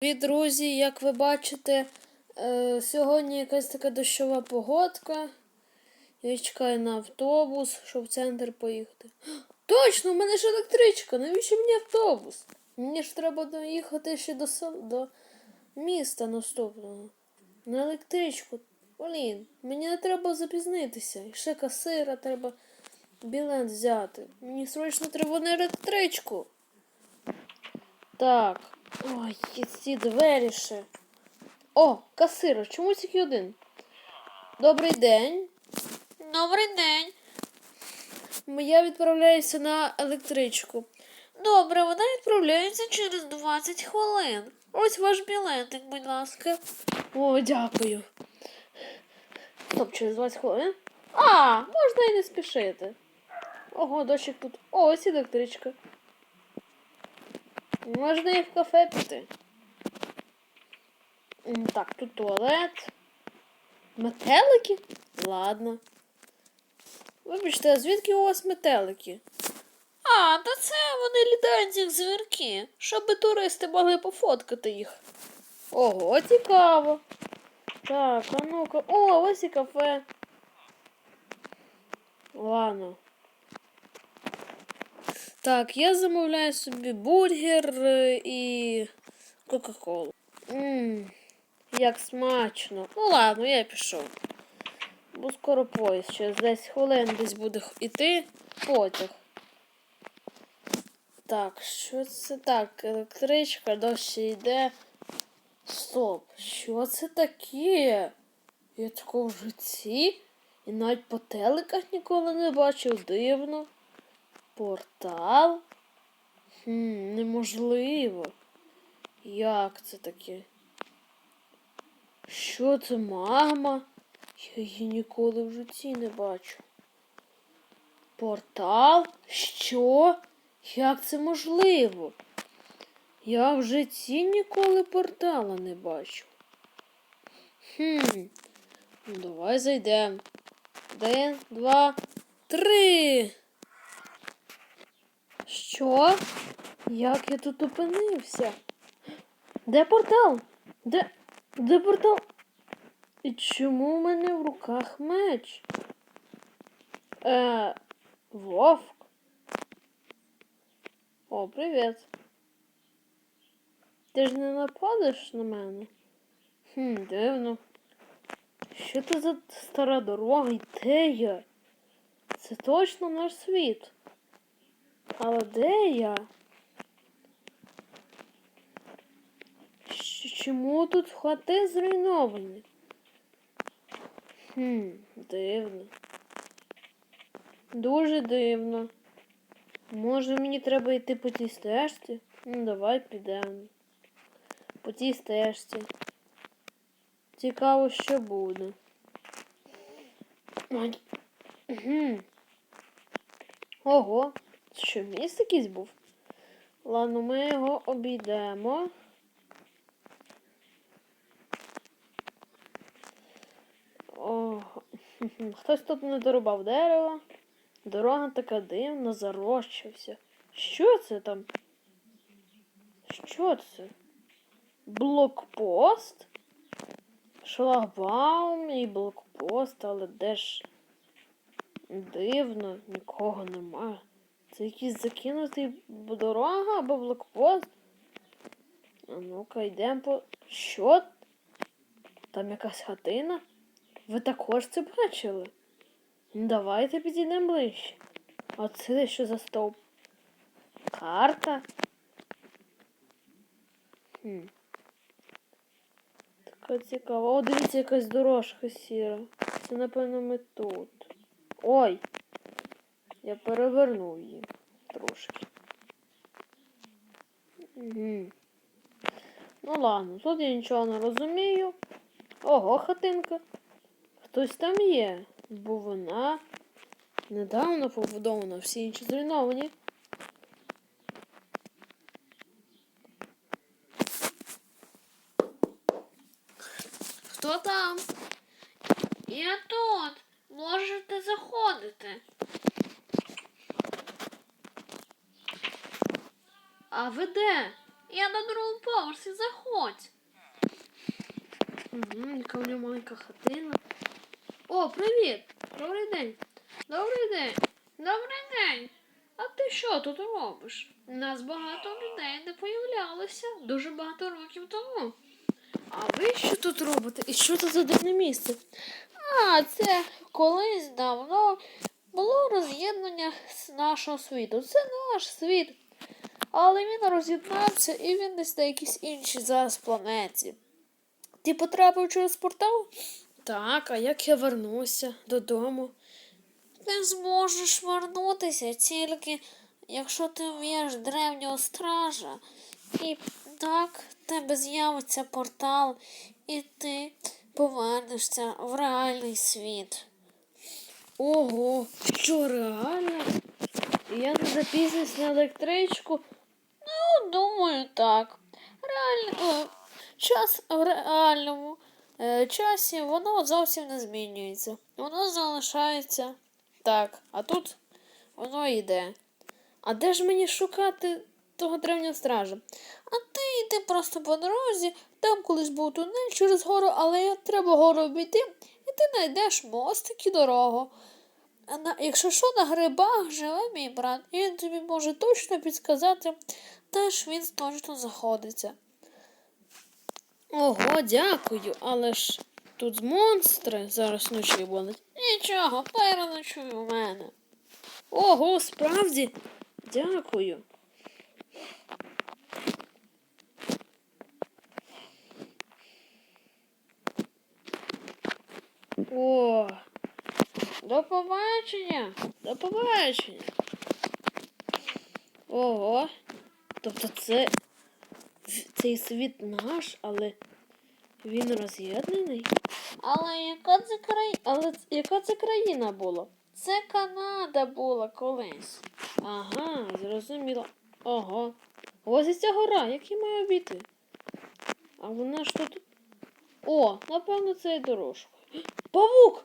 Привіт, друзі, як ви бачите, е, сьогодні якась така дощова погодка. Я чекаю на автобус, щоб в центр поїхати. Точно, в мене ж електричка. Навіщо мені автобус? Мені ж треба доїхати ще до, до міста наступного. На електричку. Блін, мені не треба запізнитися. І ще касира треба білет взяти. Мені срочно треба на електричку. Так. Ой, є ці двері ще. О, касира, чому тільки один? Добрий день. Добрий день. Я відправляюся на електричку. Добре, вона відправляється через 20 хвилин. Ось ваш білетик, будь ласка. О, дякую. Стоп, через 20 хвилин. А, можна і не спішити. Ого, дощик тут. О, ось електричка. Можна і в кафе піти. Так, тут туалет. Метелики? Ладно. Вибачте, а звідки у вас метелики? А, та це вони літають як звірки, щоб туристи могли пофоткати їх. Ого, цікаво. Так, а ну-ка. О, ось і кафе. Ладно. Так, я замовляю собі бургер е, і Кока-Колу. Ммм, як смачно. Ну ладно, я пішов. Бо скоро поїзд, через 10 хвилин десь буде іти потяг. Так, що це так? Електричка дощ йде. Стоп, що це таке? Я такого в житті і навіть по телеках ніколи не бачив. Дивно. Портал? Хм, неможливо. Як це таке? Що це магма? Я її ніколи в житті не бачу. Портал? Що? Як це можливо? Я в житті ніколи портала не бачу. Хм. Ну, давай зайдемо. Один, два, три. Що? Як я тут опинився? Де портал? Де. Де портал? І чому в мене в руках меч? Е, вовк. О, привіт. Ти ж не нападеш на мене? Хм, дивно. Що це за стара дорога? І де я? Це точно наш світ. Але де я? Чому тут хати зруйновані? Хм, дивно. Дуже дивно. Може мені треба йти по тій стежці? Ну, давай підемо. По тій стежці. Цікаво, що буде. Ого, що міст якийсь був? Ладно, ми його обійдемо. О, хтось тут не дорубав дерево. Дорога така дивна, зарощився. Що це там? Що це? Блокпост? Шлагбаум і блокпост, але де ж дивно, нікого немає. Це якийсь закинутий дорога або блокпост? А ну-ка, йдемо по. Що? Там якась хатина? Ви також це бачили? Давайте підійдемо ближче. А це що за стовп? Карта? Хм. Така цікава. О, дивіться, якась дорожка сіра. Це, напевно, ми тут. Ой! Я перевернув її трошки. Угу. Ну ладно, тут я нічого не розумію. Ого, хатинка. Хтось там є, бо вона недавно побудована, всі інші зруйновані. Хто там? Я тут. Можете заходити. А ви де? Я на другому поверсі, заходь. Угу, яка в нього маленька хатина. О, привіт! Добрий день! Добрий день! Добрий день! А ти що тут робиш? У нас багато людей не появлялося дуже багато років тому. А ви що тут робите? І що це за дивне місце? А, це колись давно було роз'єднання з нашого світу. Це наш світ. Але він роз'єднався і він десь на якійсь іншій зараз планеті. Ти потрапив через портал? Так, а як я вернуся додому? Ти зможеш вернутися тільки, якщо ти в'єш древнього стража. І так в тебе з'явиться портал, і ти повернешся в реальний світ. Ого, що реально? Я не запізнюсь на електричку. Ну, думаю, так. Реально, час в реальному е, часі воно зовсім не змінюється. Воно залишається так, а тут воно йде. А де ж мені шукати того древнього стража? А ти йди просто по дорозі, там колись був тунель через гору, але треба гору обійти, і ти знайдеш мостик і дорогу. На, якщо що, на грибах живе мій брат, і він тобі може точно підсказати, теж він точно заходиться. Ого, дякую, але ж тут монстри зараз вночі будуть. Нічого, переночуй у мене. Ого, справді? Дякую. О, до побачення. До побачення. Ого. Тобто це цей світ наш, але він роз'єднаний. Але яка це країна? Але яка це країна була? Це Канада була колись. Ага, зрозуміло. Ого. Ось ця гора, як я маю обійти. А вона ж тут. О, напевно, це і дорожка. Павук!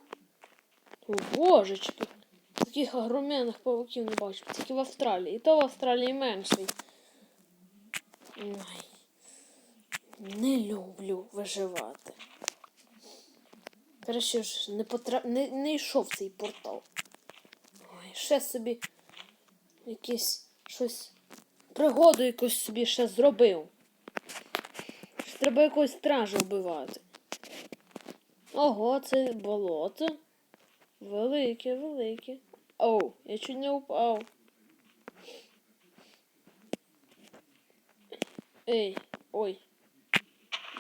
О, божечки. Таких огроменних павуків не бачив, тільки в Австралії. І то в Австралії менший. Ой. Не люблю виживати. Краще ж не, потра... не, не йшов цей портал. Ой, ще собі якесь щось пригоду якусь собі ще зробив. Треба якогось стража вбивати. Ого, це болото. Велике, велике. Оу, я чуть не упав. Ей, ой.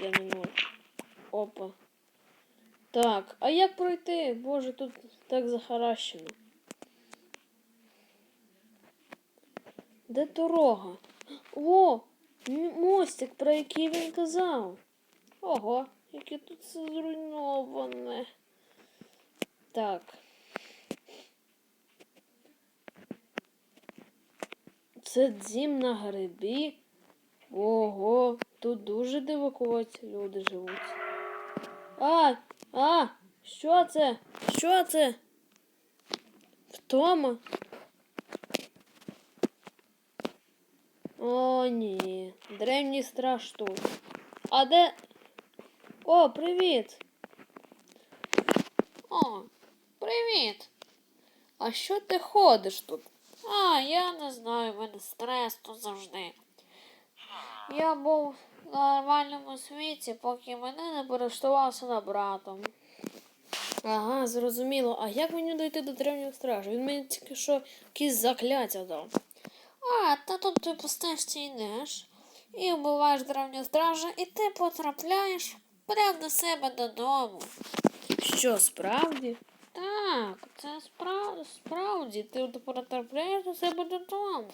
Я не можу. Опа. Так, а як пройти? Боже, тут так захаращено. Де дорога? О, мостик, про який він казав. Ого, яке тут все зруйноване. Так. Це дім на грибі. Ого, тут дуже дивакуваті люди живуть. А, а, що це? Що це? Втома? О, ні. Древній страж тут. А де. О, привіт! О, привіт. А що ти ходиш тут? А, я не знаю, в мене стрес тут завжди. Я був в нормальному світі, поки мене не перештувався на братом. Ага, зрозуміло. А як мені дойти до древнього стражу? Він мені тільки що якісь закляття дав. А, та тут ти по стежці йдеш і вбиваєш древнього стража, і ти потрапляєш прямо до себе додому. Що, справді? Так, це справді, справді, ти потрапляєш до себе додому.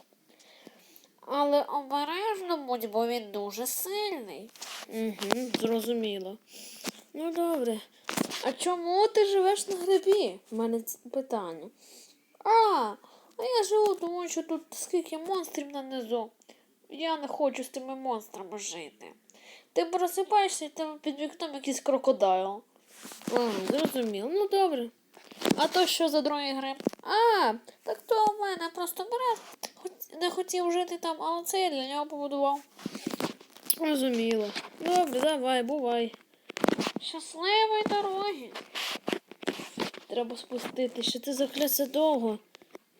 Але обережно будь, бо він дуже сильний. Угу, зрозуміло. Ну добре. А чому ти живеш на грибі? У мене питання. А, а я живу, тому що тут скільки монстрів нанизу. Я не хочу з тими монстрами жити. Ти просипаєшся і там під вікном якийсь крокодайл. А, зрозуміло. Ну добре. А то що за другий гриб? А, так то у мене просто брат не хотів жити там, але це я для нього побудував. Зрозуміло. Добре, давай, бувай. Щасливої дороги. Треба спустити, ще це закляться довго.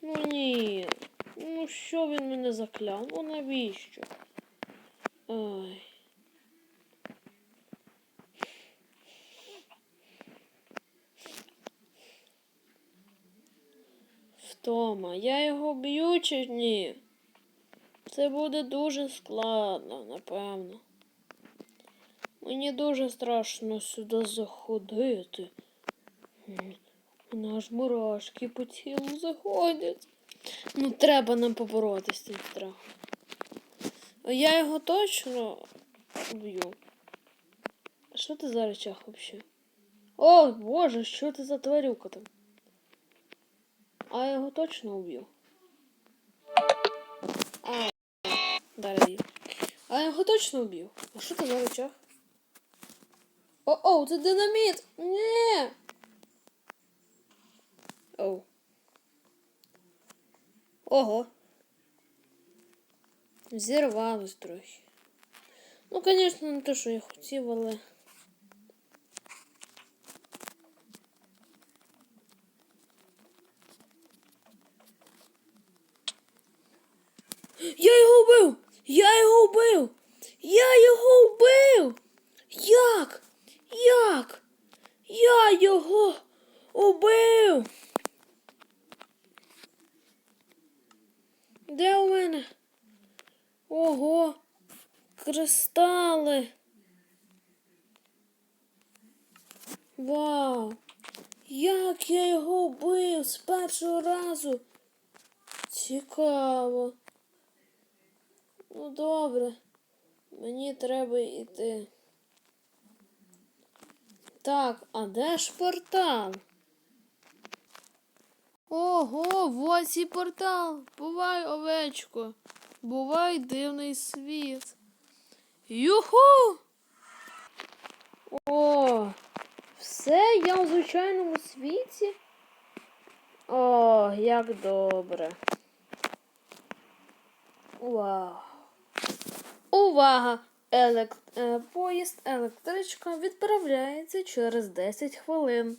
Ну ні. Ну що він мене закляв? Ну навіщо? Ай. Втома, я його б'ю чи ні? Це буде дуже складно, напевно. Мені дуже страшно сюди заходити. Мене аж мурашки по тілу заходять. Ну, треба нам поборотися з цим страхом. Я його точно вб'ю. А що ти за речах взагалі? О, боже, що ти за тварюка там? А я його точно вб'ю. А, далі. А я його точно вб'ю. А що ти за речах? О-о, це динаміт! Ні! Оу. Ого. Зірвалось трохи. Ну, звісно, не те, що я хотів, але. Я його вбив! Я його вбив! Я його вбив! Як? Як? Я його убив! Де у мене? Ого! Кристали! Вау! Як я його вбив з першого разу? Цікаво. Ну добре. Мені треба йти. Так, а де ж портал? Ого, ось і портал. Бувай, овечко. Бувай дивний світ. Юху! О, все, я у звичайному світі. О, як добре. Вау. Увага! Елек... е, Поїзд електричка відправляється через 10 хвилин.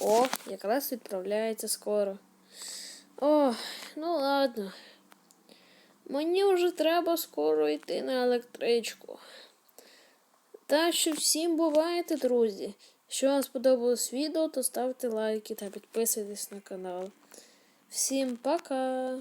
О, якраз відправляється скоро. О, ну ладно. Мені вже треба скоро йти на електричку. Так що всім бувайте, друзі. Якщо вам сподобалось відео, то ставте лайки та підписуйтесь на канал. Всім пока!